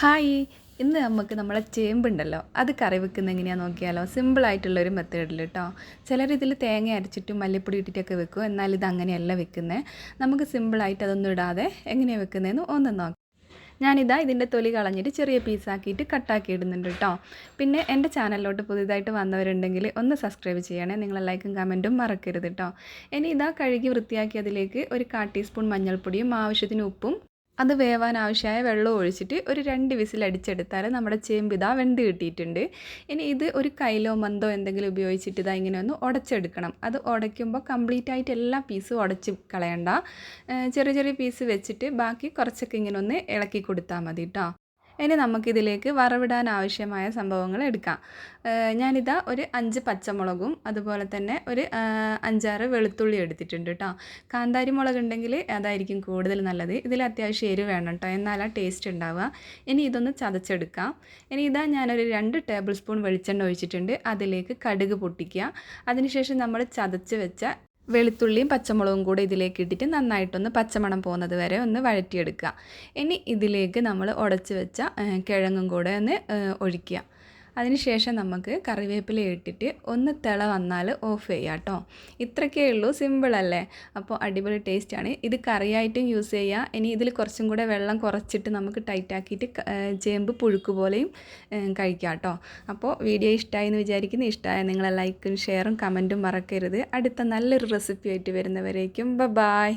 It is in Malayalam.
ഹായ്. ഇന്ന് നമുക്ക് നമ്മളെ ചേമ്പുണ്ടല്ലോ. അത് കറി വെക്കുന്ന എങ്ങനെയാണെന്ന് നോക്കിയാലോ? സിമ്പിളായിട്ടുള്ളൊരു മെത്തേഡിൽ കേട്ടോ ചിലർ ഇതിൽ തേങ്ങ അരച്ചിട്ടും മല്ലിപ്പൊടി ഇട്ടിട്ടൊക്കെ വെക്കും. എന്നാൽ ഇത് അങ്ങനെയല്ല വെക്കുന്നത് നമുക്ക് സിമ്പിളായിട്ട് അതൊന്നും ഇടാതെ എങ്ങനെയാണ് വെക്കുന്നതെന്ന് ഒന്ന് നോക്കാം. ഞാനിതാ ഇതിന്റെ തൊലി കളഞ്ഞിട്ട് ചെറിയ പീസാക്കിയിട്ട് കട്ടാക്കി ഇടുന്നുണ്ട് കേട്ടോ പിന്നെ എന്റെ ചാനലിലോട്ട് പുതിയതായിട്ട് വന്നവരുണ്ടെങ്കിൽ ഒന്ന് സബ്സ്ക്രൈബ് ചെയ്യണേ. നിങ്ങളെ ലൈക്കും കമന്റും മറക്കരുത് കേട്ടോ ഇനി ഇതാ കഴുകി വൃത്തിയാക്കിയതിലേക്ക് ഒരു കാ ടീസ്പൂൺ മഞ്ഞൾപ്പൊടിയും ആവശ്യത്തിന് ഉപ്പും അത് വേവാൻ ആവശ്യമായ വെള്ളം ഒഴിച്ചിട്ട് ഒരു രണ്ട് വിസിൽ അടിച്ചെടുത്താൽ നമ്മുടെ ചേമ്പ് ഇതാ വെന്ത് കിട്ടിയിട്ടുണ്ട്. ഇനി ഇത് ഒരു കൈലോ മന്തോ എന്തെങ്കിലും ഉപയോഗിച്ചിട്ട് ഇതാ ഇങ്ങനെ ഒന്ന് ഉടച്ചെടുക്കണം. അത് ഉടയ്ക്കുമ്പോൾ കംപ്ലീറ്റ് ആയിട്ട് എല്ലാ പീസും ഉടച്ച് കളയണ്ട. ചെറിയ ചെറിയ പീസ് വെച്ചിട്ട് ബാക്കി കുറച്ചൊക്കെ ഇങ്ങനെ ഒന്ന് ഇളക്കി കൊടുത്താൽ മതി കേട്ടോ ഇനി നമുക്കിതിലേക്ക് വറവിടാൻ ആവശ്യമായ സംഭവങ്ങൾ എടുക്കാം. ഞാനിതാ ഒരു അഞ്ച് പച്ചമുളകും അതുപോലെ തന്നെ ഒരു അഞ്ചാറ് വെളുത്തുള്ളി എടുത്തിട്ടുണ്ട് കേട്ടോ കാന്താരി മുളക് ഉണ്ടെങ്കിൽ അതായിരിക്കും കൂടുതൽ നല്ലത്. ഇതിൽ അത്യാവശ്യം എരിവ് വേണം കേട്ടോ എന്നാലാ ടേസ്റ്റ് ഉണ്ടാവുക. ഇനി ഇതൊന്ന് ചതച്ചെടുക്കാം. ഇനി ഇതാ ഞാനൊരു രണ്ട് ടേബിൾ സ്പൂൺ വെളിച്ചെണ്ണ ഒഴിച്ചിട്ടുണ്ട്. അതിലേക്ക് കടുക് പൊട്ടിക്കുക. അതിനുശേഷം നമ്മൾ ചതച്ച് വെച്ച വെളുത്തുള്ളിയും പച്ചമുളകും കൂടെ ഇതിലേക്ക് ഇട്ടിട്ട് നന്നായിട്ടൊന്ന് പച്ചമണം പോകുന്നത് വരെ ഒന്ന് വഴറ്റിയെടുക്കുക. ഇനി ഇതിലേക്ക് നമ്മൾ ഉടച്ച് വെച്ച കിഴങ്ങും കൂടെ ഒന്ന് ഒഴിക്കുക. അതിനുശേഷം നമുക്ക് കറിവേപ്പില ഇട്ടിട്ട് ഒന്ന് തിള വന്നാൽ ഓഫ് ചെയ്യാം കേട്ടോ. ഇത്രയ്ക്കേ ഉള്ളൂ സിമ്പിളല്ലേ അപ്പോൾ അടിപൊളി ടേസ്റ്റാണ് ഇത് കറിയായിട്ടും യൂസ് ചെയ്യുക ഇനി ഇതിൽ കുറച്ചും കൂടെ വെള്ളം കുറച്ചിട്ട് നമുക്ക് ടൈറ്റാക്കിയിട്ട് ചേമ്പ് പുഴുക്ക് പോലെയും കഴിക്കാം കേട്ടോ. അപ്പോൾ വീഡിയോ ഇഷ്ടമായി എന്ന് വിചാരിക്കുന്നു. ഇഷ്ടമായ നിങ്ങളെ ലൈക്കും ഷെയറും കമന്റും മറക്കരുത്. അടുത്ത നല്ലൊരു റെസിപ്പി ആയിട്ട് വരുന്നവരേക്കും. ബ ബായ്